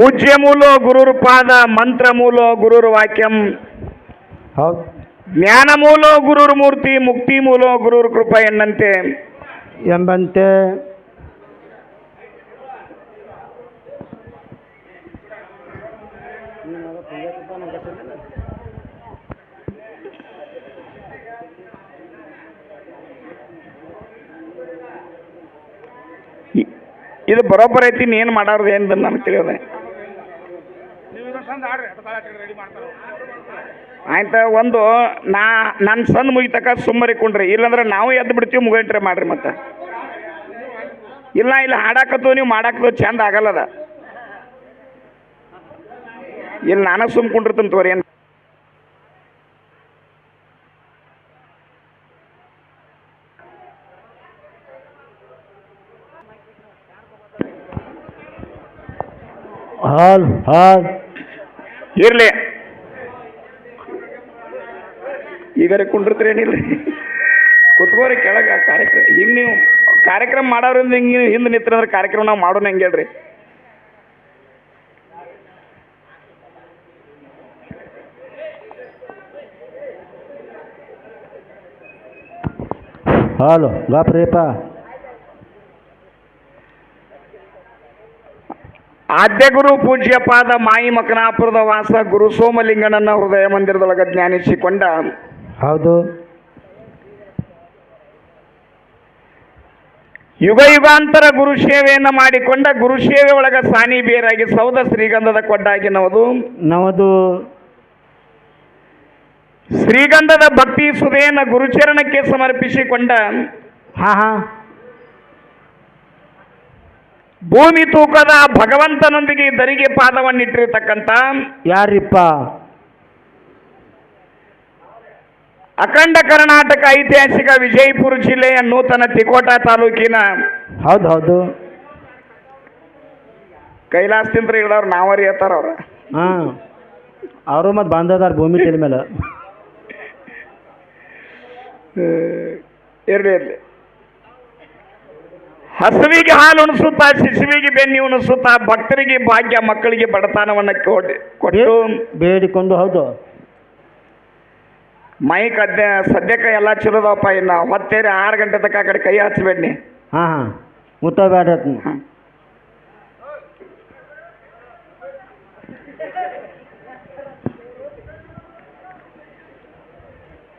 ಪೂಜ್ಯ ಮೂಲ ಗುರುರ್ ಪಾದ ಮಂತ್ರ ಮೂಲ ಗುರುರ್ ವಾಕ್ಯಂ ಹೌದು ಜ್ಞಾನ ಮೂಲ ಗುರುರ್ ಮೂರ್ತಿ ಮುಕ್ತಿ ಮೂಲ ಗುರುರ್ ಕೃಪಾ ಎನ್ನಂತೆ ಎಂಬಂತೆ ಇ- ಇದು ಬರೋಬ್ಬರ ಐತಿ ನೀ ಏನು ಮಾಡೋದು ಏನು ನನಗೆ ತಿಳಿಯೋದೆ ಆಯ್ತ ಒಂದು ನಾ ನನ್ನ ಸಣ್ಣ ಮುಗಿತಕ ಸುಮ್ಮರಿ ಕುಂಡ್ರಿ. ಇಲ್ಲಾಂದ್ರೆ ನಾವು ಎದ್ದು ಬಿಡ್ತೀವಿ ಮುಗಂಟ್ರೆ ಮಾಡ್ರಿ ಮತ್ತೆ. ಇಲ್ಲ ಇಲ್ಲ ಹಾಡಾಕತ್ತು ನೀವು ಮಾಡಾಕತ್ತು ಚಂದ ಆಗಲ್ಲದ. ಇಲ್ಲಿ ನಾನು ಸುಮ್ಕೊಂಡಿರ್ತೀನಿ ತೋರಿ ಏನು ಹಾಲ್ ಹಾಲ್. ಇರ್ಲಿ. ಈಗಾರೆ ಕುಂಡಿರ್ತೀರೇನಿಲ್ರಿ ಕುತ್ಕೋರಿ ಕೆಳಗೆ ಕಾರ್ಯಕ್ರಮ ಹಿಂಗೆ ನೀವು ಕಾರ್ಯಕ್ರಮ ಮಾಡೋರಿಂದ ಹಿಂಗೆ ನೀವು ಹಿಂದೆ ನಿಂತ್ರಂದ್ರೆ ಕಾರ್ಯಕ್ರಮ ನಾವು ಮಾಡೋಣ ಹೆಂಗೆ ಹೇಳ್ರಿ? ಹಲೋ ಗಾಪ್ರೇಪ ಆದ್ಯ ಗುರು ಪೂಜ್ಯಪಾದ ಮಾಯಿ ಮಕನಾಪುರದ ವಾಸ ಗುರು ಸೋಮಲಿಂಗನನ್ನ ಹೃದಯ ಮಂದಿರದೊಳಗೆ ಜ್ಞಾನಿಸಿಕೊಂಡ ಹೌದು. ಯುಗ ಯುಗಾಂತರ ಗುರು ಸೇವೆಯನ್ನು ಮಾಡಿಕೊಂಡ ಗುರು ಸೇವೆ ಒಳಗ ಸಾನಿ ಬೇರಾಗಿ ಸೌದ ಶ್ರೀಗಂಧದ ಕೊಡ್ಡಾಗಿ ನವದು. ನವದು. ಶ್ರೀಗಂಧದ ಭಕ್ತಿ ಸುಧೆಯನ್ನು ಗುರುಚರಣಕ್ಕೆ ಸಮರ್ಪಿಸಿಕೊಂಡ ಹಾ ಹಾಂ. ಭೂಮಿ ತೂಕದ ಭಗವಂತನೊಂದಿಗೆ ದರಿಗೆ ಪಾದವನ್ನಿಟ್ಟಿರ್ತಕ್ಕಂಥ ಯಾರಿಪ್ಪ? ಅಖಂಡ ಕರ್ನಾಟಕ ಐತಿಹಾಸಿಕ ವಿಜಯಪುರ ಜಿಲ್ಲೆಯ ನೂತನ ತಿಕೋಟ ತಾಲೂಕಿನ ಹೌದು ಹೌದು ಕೈಲಾಸ ತಿಂದ್ರೆ ಇಳವ್ರು ನಾವರಿ ಹೇಳ್ತಾರ ಅವ್ರ. ಹಾಂ ಅವರು ಮತ್ತೆ ಬಾಂಧವದಾರ ಭೂಮಿ ಮೇಲೆ. ಇರಲಿ ಇರ್ಲಿ. ಹಸುವಿಗೆ ಹಾಲು ಉಣಿಸುತ್ತಾ ಶಿಶುವಿಗೆ ಬೆನ್ನಿ ಉಣಿಸುತ್ತಾ ಭಕ್ತರಿಗೆ ಭಾಗ್ಯ ಮಕ್ಕಳಿಗೆ ಬಡತನವನ್ನು ಕೊಡಿ ಕೊಟ್ಟು. ಬೇಡಿಕೊಂಡು ಹೌದು. ಮೈಕ್ ಅದ್ಯ ಸದ್ಯಕ್ಕೆ ಎಲ್ಲ ಚಲೋದಪ್ಪ ಇನ್ನು ಹೊತ್ತೇರಿ ಆರು ಗಂಟೆ ತಕ್ಕ ಆ ಕಡೆ ಕೈ ಹಚ್ಚಬೇಡಿ ಹಾಂ ಹಾಂ. ಅದ್ನ.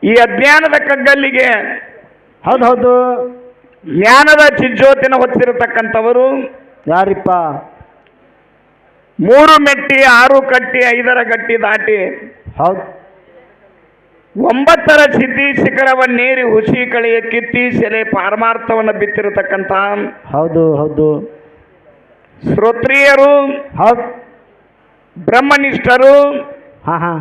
ಈ ಅಜ್ಞಾನದ ಕಗ್ಗಲ್ಲಿಗೆ ಹೌದು ಹೌದು. ಜ್ಞಾನದ ಚಿಜ್ಯೋತಿನ ಹೊತ್ತಿರತಕ್ಕಂಥವರು ಯಾರಿಪ್ಪ? ಮೂರು ಮೆಟ್ಟಿ ಆರು ಕಟ್ಟಿ ಐದರ ಗಟ್ಟಿ ದಾಟಿ ಹೌದು. ಒಂಬತ್ತರ ಸಿದ್ಧಿ ಶಿಖರವನ್ನೇರಿ ಹುಸಿ ಕಳೆಯ ಕಿತ್ತಿ ಸೆಲೆ ಪಾರಮಾರ್ಥವನ್ನು ಬಿತ್ತಿರತಕ್ಕಂಥ ಹೌದು ಹೌದು. ಶ್ರೋತ್ರಿಯರು ಹೌದು. ಬ್ರಹ್ಮನಿಷ್ಠರು ಹಾ ಹಾಂ.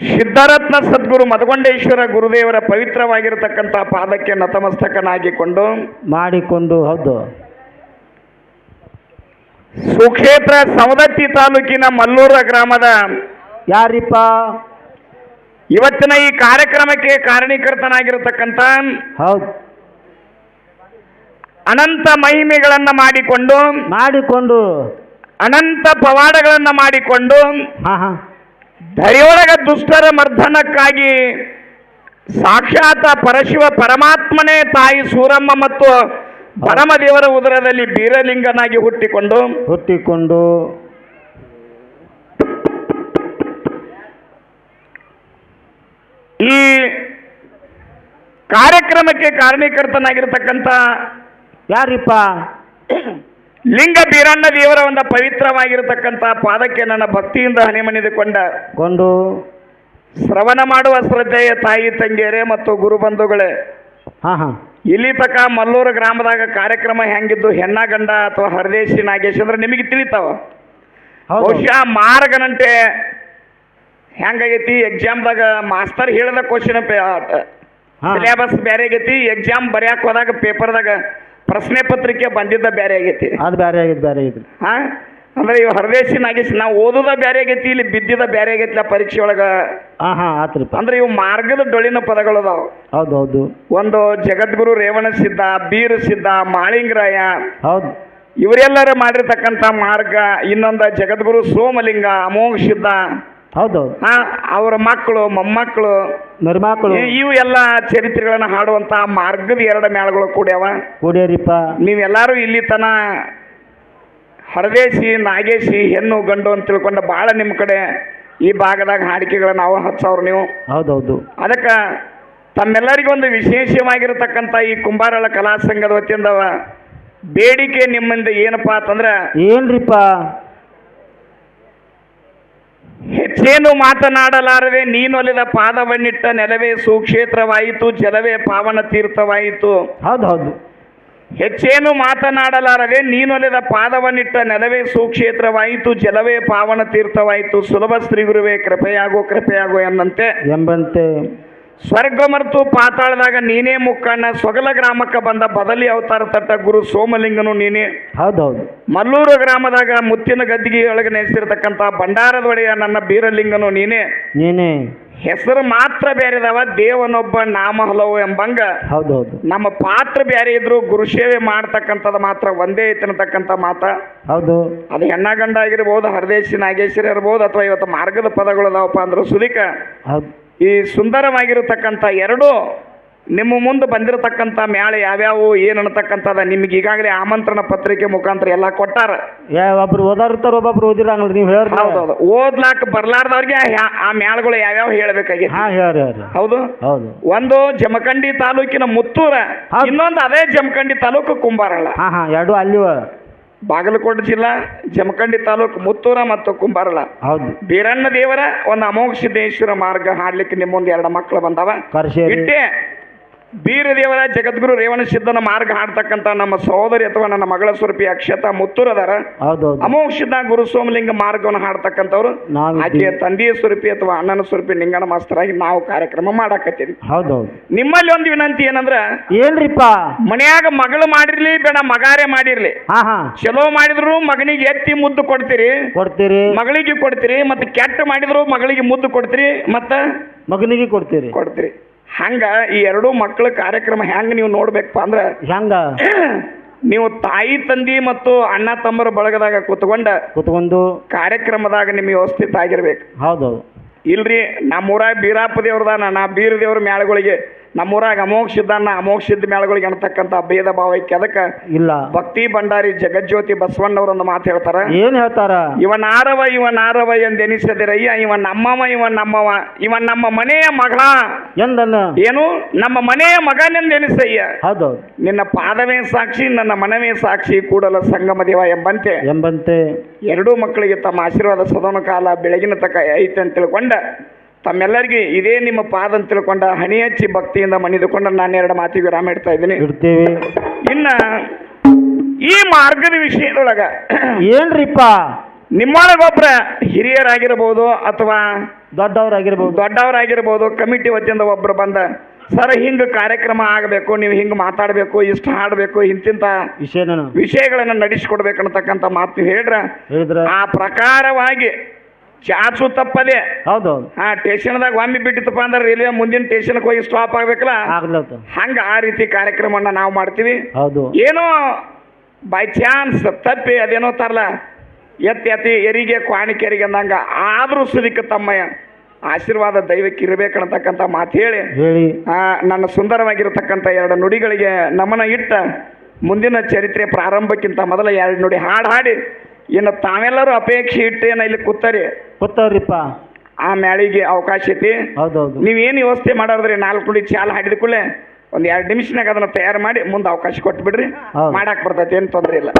ಸಿದ್ಧರತ್ನ ಸದ್ಗುರು ಮಧುಗೊಂಡೇಶ್ವರ ಗುರುದೇವರ ಪವಿತ್ರವಾಗಿರತಕ್ಕಂಥ ಪಾದಕ್ಕೆ ನತಮಸ್ತಕನಾಗಿಕೊಂಡು ಮಾಡಿಕೊಂಡು ಹೌದು. ಸುಕ್ಷೇತ್ರ ಸವದತ್ತಿ ತಾಲೂಕಿನ ಮಲ್ಲೂರ ಗ್ರಾಮದ ಯಾರಿಪ್ಪ? ಇವತ್ತಿನ ಈ ಕಾರ್ಯಕ್ರಮಕ್ಕೆ ಕಾರಣೀಕರ್ತನಾಗಿರತಕ್ಕಂಥ ಹೌದು. ಅನಂತ ಮಹಿಮೆಗಳನ್ನ ಮಾಡಿಕೊಂಡು ಮಾಡಿಕೊಂಡು. ಅನಂತ ಪವಾಡಗಳನ್ನ ಮಾಡಿಕೊಂಡು ಹಾಂ ಹಾಂ. ಧರಿಯೊಳಗ ದುಷ್ಟರ ಮರ್ಧನಕ್ಕಾಗಿ ಸಾಕ್ಷಾತ್ ಪರಶಿವ ಪರಮಾತ್ಮನೇ ತಾಯಿ ಸೂರಮ್ಮ ಮತ್ತು ಪರಮದೇವರ ಉದರದಲ್ಲಿ ಬೀರಲಿಂಗನಾಗಿ ಹುಟ್ಟಿಕೊಂಡು ಹುಟ್ಟಿಕೊಂಡು ಈ ಕಾರ್ಯಕ್ರಮಕ್ಕೆ ಕಾರಣೀಕರ್ತನಾಗಿರ್ತಕ್ಕಂಥ ಯಾರಿಪ್ಪ? ಲಿಂಗ ಬೀರಣ್ಣ ದೇವರ ಒಂದು ಪವಿತ್ರವಾಗಿರತಕ್ಕಂಥ ಪಾದಕ್ಕೆ ನನ್ನ ಭಕ್ತಿಯಿಂದ ಹನಿಮಣಿದುಕೊಂಡ ಕೊಂಡು ಶ್ರವಣ ಮಾಡುವ ಶ್ರದ್ಧೆಯ ತಾಯಿ ತಂಗಿಯರೇ ಮತ್ತು ಗುರು ಬಂಧುಗಳೇ. ಹಾ ಹಾ. ಇಲ್ಲಿ ತಕ ಮಲ್ಲೂರು ಗ್ರಾಮದಾಗ ಕಾರ್ಯಕ್ರಮ ಹೆಂಗಿದ್ದು ಹೆಣ್ಣ ಗಂಡ ಅಥವಾ ಹರದೇಶಿ ನಾಗೇಶ್ ಅಂದ್ರೆ ನಿಮಗೆ ತಿಳಿತಾವ? ಬಹುಶಃ ಮಾರ್ಗನಂತೆ ಹೆಂಗಾಗೈತಿ ಎಕ್ಸಾಮ್ದಾಗ ಮಾಸ್ತರ್ ಹೇಳಿದ ಕ್ವಶನ್. ಸಿಲೆಬಸ್ ಬೇರೆ ಆಗೈತಿ ಎಕ್ಸಾಮ್ ಬರೆಯಕ್ ಹೋದಾಗ ಪೇಪರ್ದಾಗ ಪ್ರಶ್ನೆ ಪತ್ರಿಕೆ ಬಂದಿದ್ದ ಬೇರೆ ಆಗೈತಿ. ಅದು ಬೇರೆ ಆಗಿದ್ದು ಬೇರೆ ಆಗಿದ್ದು ಹಾ? ಅಂದ್ರೆ ಇವ್ ಹರದೇಶಿ ನಾಗೇಶ್ ನಾವು ಓದುದ ಬ್ಯಾರೆ ಆಗೈತಿ ಇಲ್ಲಿ ಬಿದ್ದಿದ ಬ್ಯಾರೆ ಆಗೈತಿ ಆ ಪರೀಕ್ಷೆ ಒಳಗ? ಹಾಂ ಹಾಂ ಆತ್ರಿಪ್ಪ. ಅಂದ್ರೆ ಇವು ಮಾರ್ಗದ ಡೊಳ್ಳಿನ ಪದಗಳು ಅದಾವ. ಹೌದು ಹೌದು. ಒಂದು ಜಗದ್ಗುರು ರೇವಣ ಸಿದ್ಧ ಬೀರ ಸಿದ್ಧ ಮಾಳಿಂಗರಾಯ. ಹೌದು. ಇವರೆಲ್ಲರೂ ಮಾಡಿರ್ತಕ್ಕಂಥ ಮಾರ್ಗ ಇನ್ನೊಂದು ಜಗದ್ಗುರು ಸೋಮಲಿಂಗ ಅಮೋಘ ಸಿದ್ಧ. ಹೌದು ಅವರ ಮಕ್ಕಳು ಮೊಮ್ಮಕ್ಕಳು ನಿರ್ಮಾಕಳು. ಇ- ಇವು ಎಲ್ಲ ಚರಿತ್ರೆಗಳನ್ನ ಹಾಡುವಂತ ಮಾರ್ಗದ ಎರಡು ಮೇಳಗಳು ಕೂಡ್ಯಾವ. ಕೂಡ್ಯಾರಿಪ್ಪ. ನೀವೆಲ್ಲರೂ ಇಲ್ಲಿ ತನ ಹರದೇಶಿ ನಾಗೇಶಿ ಹೆಣ್ಣು ಗಂಡು ಅಂತ ತಿಳ್ಕೊಂಡು ಭಾಳ ನಿಮ್ಮ ಕಡೆ ಈ ಭಾಗದಾಗ ಹಾಡಿಕೆಗಳನ್ನ ನಾವು ಹಚ್ಚವ್ರು ನೀವು. ಹೌದು ಹೌದು ಅದಕ್ಕೆ ತಮ್ಮೆಲ್ಲರಿಗೂ ಒಂದು ವಿಶೇಷವಾಗಿರತಕ್ಕಂಥ ಈ ಕುಂಬಾರಳ ಕಲಾ ಸಂಘದ ವತಿಯಿಂದ ಬೇಡಿಕೆ ನಿಮ್ಮಿಂದ ಏನಪ್ಪಾ ಅಂತಂದ್ರೆ ಏನ್ರಿಪ್ಪ? ಹೆಚ್ಚೇನು ಮಾತನಾಡಲಾರದೆ ನೀನೊಲಿದ ಪಾದವನ್ನಿಟ್ಟ ನೆಲವೇ ಸುಕ್ಷೇತ್ರವಾಯಿತು ಜಲವೇ ಪಾವನ ತೀರ್ಥವಾಯಿತು. ಹೌದು ಹೌದು. ಹೆಚ್ಚೇನು ಮಾತನಾಡಲಾರದೆ ನೀನೊಲಿದ ಪಾದವನ್ನಿಟ್ಟ ನೆಲವೇ ಸುಕ್ಷೇತ್ರವಾಯಿತು ಜಲವೇ ಪಾವನ ತೀರ್ಥವಾಯಿತು. ಸುಲಭ ಶ್ರೀಗುರುವೇ ಕೃಪೆಯಾಗೋ ಕೃಪೆಯಾಗೋ ಎಂಬಂತೆ ಎಂಬಂತೆ ಸ್ವರ್ಗ ಮರೆತು ಪಾತಾಳದಾಗ ನೀನೇ ಮುಕ್ಕಣ್ಣ ಸೊಗಲ ಗ್ರಾಮಕ್ಕೆ ಬಂದ ಬದಲಿ ಅವತಾರ ತಟ್ಟ ಗುರು ಸೋಮಲಿಂಗನು ನೀನೇ. ಹೌದು ಹೌದು ಮಲ್ಲೂರು ಗ್ರಾಮದಾಗ ಮುತ್ತಿನ ಗದ್ದಿಗೆ ಒಳಗೆ ನೆಲೆಸಿರ್ತಕ್ಕಂಥ ಭಂಡಾರದ ಒಡೆಯ ನನ್ನ ಬೀರಲಿಂಗನು ನೀನೇ. ನೀನೇ. ಹೆಸರು ಮಾತ್ರ ಬೇರೆದವ ದೇವನೊಬ್ಬ ನಾಮ ಹಲವು ಎಂಬಂಗ. ಹೌದು ಹೌದು ನಮ್ಮ ಪಾತ್ರ ಬೇರೆ ಇದ್ರು ಗುರುಸೇವೆ ಮಾಡ್ತಕ್ಕಂಥದ್ದು ಮಾತ್ರ ಒಂದೇ ಐತೆ ಅನ್ನತಕ್ಕಂಥ ಮಾತ. ಹೌದು. ಅದು ಹೆಣ್ಣ ಗಂಡ ಆಗಿರ್ಬೋದು ಹರದೇಶಿ ನಾಗೇಶ್ವರಿ ಇರ್ಬೋದು ಅಥವಾ ಇವತ್ತು ಮಾರ್ಗದ ಪದಗಳು ಅದಾವಪ್ಪ ಅಂದ್ರೆ ಸುದಿಕ ಹೌದು. ಈ ಸುಂದರವಾಗಿರತಕ್ಕಂಥ ಎರಡು ನಿಮ್ಮ ಮುಂದೆ ಬಂದಿರತಕ್ಕಂಥ ಮ್ಯಾಳೆ ಯಾವ್ಯಾವು ಏನು ಅನ್ನತಕ್ಕಂಥದ್ದು ನಿಮ್ಗೆ ಈಗಾಗಲೇ ಆಮಂತ್ರಣ ಪತ್ರಿಕೆ ಮುಖಾಂತರ ಎಲ್ಲ ಕೊಟ್ಟಾರ. ಒಬ್ಬರು ಒಬ್ರು ಓದಾರ್ತಾರ ಒಬ್ಬೊಬ್ರು ಓದಿರಂಗ್ರಿ ನೀವು ಹೇಳ್ರಿ. ಹೌದೌದು. ಓದ್ಲಾಕ ಬರ್ಲಾರ್ದವ್ರಿಗೆ ಆ- ಮ್ಯಾಳಗಳು ಯಾವ್ಯಾವ ಹೇಳಬೇಕಾಗಿ ಹಾಂ ಹೇಳಿ ಹೌದು. ಹೌದು. ಒಂದು ಜಮಖಂಡಿ ತಾಲೂಕಿನ ಮುತ್ತೂರ ಇನ್ನೊಂದು ಅದೇ ಜಮಖಂಡಿ ತಾಲೂಕು ಕುಂಬಾರಲ್ಲ ಹಾಂ ಹಾಂ ಎರಡು ಅಲ್ಲಿವ. ಬಾಗಲಕೋಟೆ ಜಿಲ್ಲಾ ಜಮಖಂಡಿ ತಾಲೂಕು ಮುತ್ತೂರ ಮತ್ತು ಕುಂಬಾರಳ. ಹೌದು. ಬೀರಣ್ಣ ದೇವರ ಒಂದು ಅಮೋಘ ಸಿದ್ದೇಶ್ವರ ಮಾರ್ಗ ಹಾಡ್ಲಿಕ್ಕೆ ನಿಮ್ಮೊಂದು ಎರಡು ಮಕ್ಕಳು ಬಂದವ. ಕರ್ಸೇರಿ ಇಟ್ಟೆ ಬೀರದೇವರ ಜಗದ್ಗುರು ರೇವಣ ಸಿದ್ಧನ ಮಾರ್ಗ ಹಾಡ್ತಕ್ಕಂಥ ನಮ್ಮ ಸಹೋದರಿ ಅಥವಾ ನನ್ನ ಮಗಳ ಸ್ವರೂಪಿ ಅಕ್ಷತಾ ಮುತ್ತೂರದಾರ ಹೌದು ಅಮೋಘ ಸಿದ್ಧ ಗುರು ಸೋಮಲಿಂಗ ಮಾರ್ಗವನ್ನು ಹಾಡ್ತಕ್ಕಂಥವ್ರು. ಆಕೆಯ ತಂದೆಯ ಸ್ವರೂಪಿ ಅಥವಾ ಅಣ್ಣನ ಸ್ವರೂಪಿ ಲಿಂಗನ ಮಾಸ್ತರಾಗಿ ನಾವು ಕಾರ್ಯಕ್ರಮ ಮಾಡಾಕತ್ತೀವಿ. ನಿಮ್ಮಲ್ಲಿ ಒಂದು ವಿನಂತಿ ಏನಂದ್ರ ಏನ್ರಿಪ್ಪ? ಮನೆಯಾಗ ಮಗಳು ಮಾಡಿರ್ಲಿ ಬೇಡ ಮಗಾರೆ ಮಾಡಿರ್ಲಿ. ಚಲೋ ಮಾಡಿದ್ರು ಮಗನಿಗೆ ಎತ್ತಿ ಮುದ್ದು ಕೊಡ್ತೀರಿ. ಕೊಡ್ತೀರಿ. ಮಗಳಿಗೆ ಕೊಡ್ತೀರಿ ಮತ್ತೆ ಕೆಟ್ಟ ಮಾಡಿದ್ರು ಮಗಳಿಗೆ ಮುದ್ದು ಕೊಡ್ತೀರಿ ಮತ್ತ ಮಗನಿಗೆ ಕೊಡ್ತೀರಿ. ಕೊಡ್ತೀರಿ. ಹಂಗ ಈ ಎರಡು ಮಕ್ಕಳ ಕಾರ್ಯಕ್ರಮ ಹೆಂಗ ನೀವು ನೋಡ್ಬೇಕಪ್ಪ ಅಂದ್ರೆ ಹೆಂಗ? ನೀವು ತಾಯಿ ತಂದಿ ಮತ್ತು ಅಣ್ಣ ತಮ್ಮರ ಬಳಗದಾಗ ಕುತ್ಕೊಂಡ ಕುತ್ಕೊಂಡು ಕಾರ್ಯಕ್ರಮದಾಗ ನಿಮ್ಗೆ ವ್ಯವಸ್ಥಿತ ಆಗಿರ್ಬೇಕು. ಹೌದು. ಹೌದು ಇಲ್ರಿ ನಮ್ಮೂರಾಗ ಬೀರಾಪ ದೇವ್ರದಾನ ನಾ ಬೀರ ದೇವ್ರ ಮ್ಯಾಳಗಳಿಗೆ ನಮ್ಮೂರಾಗ ಅಮೋಘ ಇದ್ದಾನ ಅಮೋಘ ಸಿದ್ಧ ಮ್ಯಾಳಗಳಿಗೆ ಅನ್ನತಕ್ಕಂಥ ಭೇದ ಭಾವ ಐತಿ. ಅದಕ್ಕೆ ಇಲ್ಲ. ಭಕ್ತಿ ಭಂಡಾರಿ ಜಗಜ್ಯೋತಿ ಬಸವಣ್ಣವರೊಂದು ಮಾತು ಹೇಳ್ತಾರ. ಏನ್ ಹೇಳ್ತಾರ? ಇವ ನಾರವ ಇವ ನಾರವ ಎಂದೆನಿಸದಿರಯ್ಯ ಇವ ನಮ್ಮವ ಇವ ನಮ್ಮವ ಇವ ನಮ್ಮ ಮನೆಯ ಮಗ ಎಂದನ್ನ ಏನು? ನಮ್ಮ ಮನೆಯ ಮಗನೆಂದೆನಿಸಯ್ಯ. ಹೌದು ಹೌದು. ನಿನ್ನ ಪಾದವೇ ಸಾಕ್ಷಿ ನನ್ನ ಮನವೇ ಸಾಕ್ಷಿ ಕೂಡಲ ಸಂಗಮ ದೇವ ಎಂಬಂತೆ. ಎಂಬಂತೆ. ಎರಡೂ ಮಕ್ಕಳಿಗೆ ತಮ್ಮ ಆಶೀರ್ವಾದ ಸದನ ಕಾಲ ಬೆಳಗಿನ ತಕ ಐತೆ ಅಂತ ತಿಳ್ಕೊಂಡ ತಮ್ಮೆಲ್ಲರಿಗೆ ಇದೇ ನಿಮ್ಮ ಪಾದ ಅಂತ ತಿಳ್ಕೊಂಡ ಹಣಿ ಹಚ್ಚಿ ಭಕ್ತಿಯಿಂದ ಮಣಿದುಕೊಂಡು ನಾನು ಎರಡು ಮಾತಿಗೆ ವಿರಾಮ ಇಡ್ತಾ ಇದ್ದೀನಿ. ಇಡ್ತೇವೆ. ಇನ್ನ ಈ ಮಾರ್ಗದ ವಿಷಯದೊಳಗ ಏನ್ರಿಪ್ಪ? ನಿಮ್ಮೊಳಗೊಬ್ರ ಹಿರಿಯರಾಗಿರ್ಬೋದು ಅಥವಾ ದೊಡ್ಡವರಾಗಿರ್ಬೋದು. ದೊಡ್ಡವರಾಗಿರ್ಬೋದು ಕಮಿಟಿ ವತಿಯಿಂದ ಒಬ್ರು ಬಂದ ಸರ್ ಹಿಂಗೆ ಕಾರ್ಯಕ್ರಮ ಆಗಬೇಕು ನೀವು ಹಿಂಗೆ ಮಾತಾಡಬೇಕು ಇಷ್ಟು ಹಾಡಬೇಕು ಇಂತಿಂತ ವಿಷಯ ವಿಷಯಗಳನ್ನು ನಡೆಸಿಕೊಡ್ಬೇಕು ಅನ್ನತಕ್ಕಂಥ ಮಾತು ಹೇಳ್ರ? ಆ ಪ್ರಕಾರವಾಗಿ ಚಾಚು ತಪ್ಪದೆ. ಹೌದು ಹೌದು ಆ ಸ್ಟೇಷನ್ದಾಗ ಒಮ್ಮೆ ಬಿಟ್ಟಿತ್ತಪ್ಪ ಅಂದ್ರೆ ರೈಲ್ವೆ ಮುಂದಿನ ಸ್ಟೇಷನ್ಗೆ ಹೋಗಿ ಸ್ಟಾಪ್ ಆಗ್ಬೇಕಲ್ಲ? ಆಗ್ಲತ್ತ ಹಂಗ ಆ ರೀತಿ ಕಾರ್ಯಕ್ರಮವನ್ನ ನಾವು ಮಾಡ್ತೀವಿ. ಹೌದು. ಏನೋ ಬೈ ಚಾನ್ಸ್ ತಪ್ಪಿ ಅದೇನೋ ತರಲ. ಎತ್ತಿ ಎತ್ತಿ ಎರಿಗೆ ಕ್ವಾಣಿಕೆರಿಗೆ ಅಂದಂಗ ಆದರೂ ಸುದಿಕ್ಕ ತಮ್ಮಯ್ಯ. ಆಶೀರ್ವಾದ ದೈವಕ್ಕೆ ಇರಬೇಕನ್ನತಕ್ಕಂಥ ಮಾತು ಹೇಳಿ. ಹೇಳಿ. ಆ, ನನ್ನ ಸುಂದರವಾಗಿರತಕ್ಕಂಥ ಎರಡು ನುಡಿಗಳಿಗೆ ನಮನ ಇಟ್ಟ. ಮುಂದಿನ ಚರಿತ್ರೆ ಪ್ರಾರಂಭಕ್ಕಿಂತ ಮೊದಲ ಎರಡು ನುಡಿ ಹಾಡು ಹಾಡಿ. ಇನ್ನು ತಾವೆಲ್ಲರೂ ಅಪೇಕ್ಷೆ ಇಟ್ಟು ಏನ ಇಲ್ಲಿ ಕೂತರಿ? ಕೂತವ್ರಿಪ್ಪ. ಆ ಮ್ಯಾಳಿಗೆ ಅವಕಾಶ ಐತಿ. ಹೌದೌದು. ಹೌದು ನೀವೇನು ವ್ಯವಸ್ಥೆ ಮಾಡೋದ್ರಿ ನಾಲ್ಕು ಕುಡಿ ಚಾಲ ಹಾಡಿದ ಕೂಡಲೇ ಒಂದು ಎರಡು ನಿಮಿಷನಾಗ ಅದನ್ನ ತಯಾರು ಮಾಡಿ ಮುಂದೆ ಅವಕಾಶ ಕೊಟ್ಬಿಡ್ರಿ. ಬಿಡ್ರಿ ಮಾಡಕ್ಕೆ ಬರ್ತೈತಿ ಏನು ತೊಂದರೆ ಇಲ್ಲ.